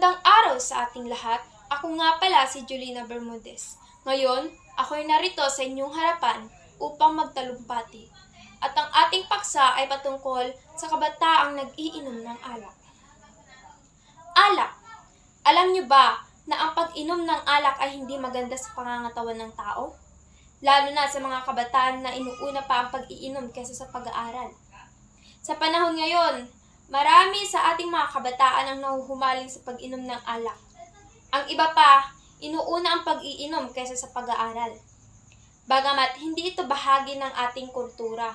Magandang araw sa ating lahat. Ako nga pala si Julina Bermudez. Ngayon, ako'y narito sa inyong harapan upang magtalumpati. At ang ating paksa ay patungkol sa kabataang nag-iinom ng alak. Alak. Alam niyo ba na ang pag-inom ng alak ay hindi maganda sa pangangatawan ng tao? Lalo na sa mga kabataan na inuuna pa ang pag-iinom kaysa sa pag-aaral. Sa panahon ngayon, marami sa ating mga kabataan ang nahuhumaling sa pag-inom ng alak. Ang iba pa, inuuna ang pag-iinom kaysa sa pag-aaral. Bagamat hindi ito bahagi ng ating kultura.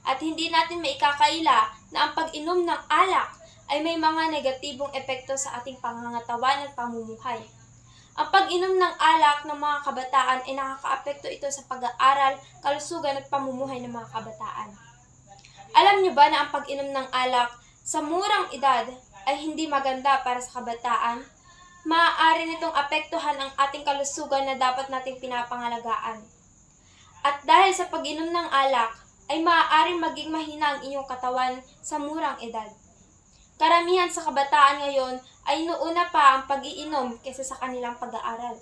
At hindi natin maikakaila na ang pag-inom ng alak ay may mga negatibong epekto sa ating pangangatawan at pamumuhay. Ang pag-inom ng alak ng mga kabataan ay nakakaapekto ito sa pag-aaral, kalusugan at pamumuhay ng mga kabataan. Alam niyo ba na ang pag-inom ng alak sa murang edad ay hindi maganda para sa kabataan? Maaari nitong apektuhan ang ating kalusugan na dapat nating pinapangalagaan. At dahil sa pag-inom ng alak, ay maaaring maging mahina ang inyong katawan sa murang edad. Karamihan sa kabataan ngayon ay inuuna pa ang pag-iinom kaysa sa kanilang pag-aaral.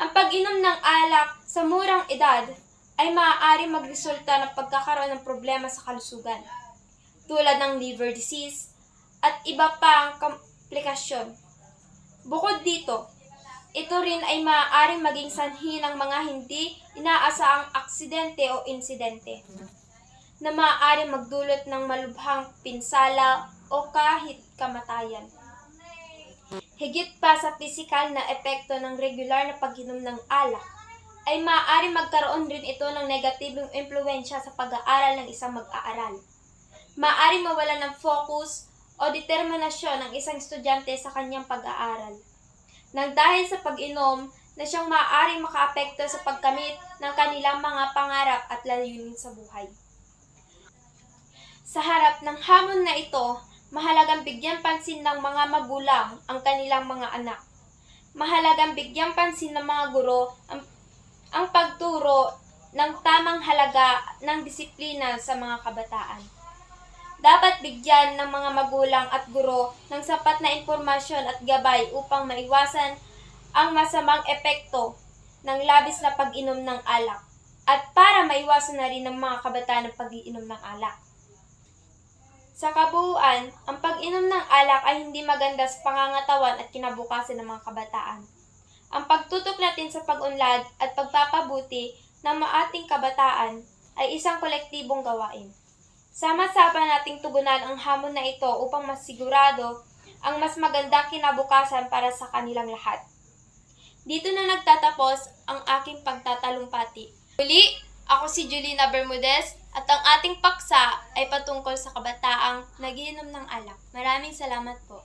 Ang pag-inom ng alak sa murang edad ay maaari magresulta ng pagkakaroon ng problema sa kalusugan, tulad ng liver disease at iba pang komplikasyon. Bukod dito, ito rin ay maaaring maging sanhi ng mga hindi inaasahang aksidente o insidente na maaaring magdulot ng malubhang pinsala o kahit kamatayan. Higit pa sa pisikal na epekto ng regular na pag-inom ng alak, ay maaari magkaroon rin ito ng negatibong impluensya sa pag-aaral ng isang mag-aaral. Maaari mawala ng focus o determinasyon ng isang estudyante sa kanyang pag-aaral. Nang dahil sa pag-inom na siyang maaaring makaapekto sa pagkamit ng kanilang mga pangarap at layunin sa buhay. Sa harap ng hamon na ito, mahalagang bigyan pansin ng mga magulang ang kanilang mga anak. Mahalagang bigyan pansin ng mga guro ang, ang pagturo ng tamang halaga ng disiplina sa mga kabataan. Dapat bigyan ng mga magulang at guro ng sapat na impormasyon at gabay upang maiwasan ang masamang epekto ng labis na pag-inom ng alak at para maiwasan na rin ng mga kabataan ang pag-iinom ng alak. Sa kabuuan, ang pag-inom ng alak ay hindi maganda sa pangangatawan at kinabukasan ng mga kabataan. Ang pagtutok natin sa pag-unlad at pagpapabuti ng ating kabataan ay isang kolektibong gawain. Sama-sama nating tugunan ang hamon na ito upang masigurado ang mas magandang kinabukasan para sa kanilang lahat. Dito na nagtatapos ang aking pagtatalumpati. Muli, ako si Julina Bermudez at ang ating paksa ay patungkol sa kabataang nagiinom ng alak. Maraming salamat po.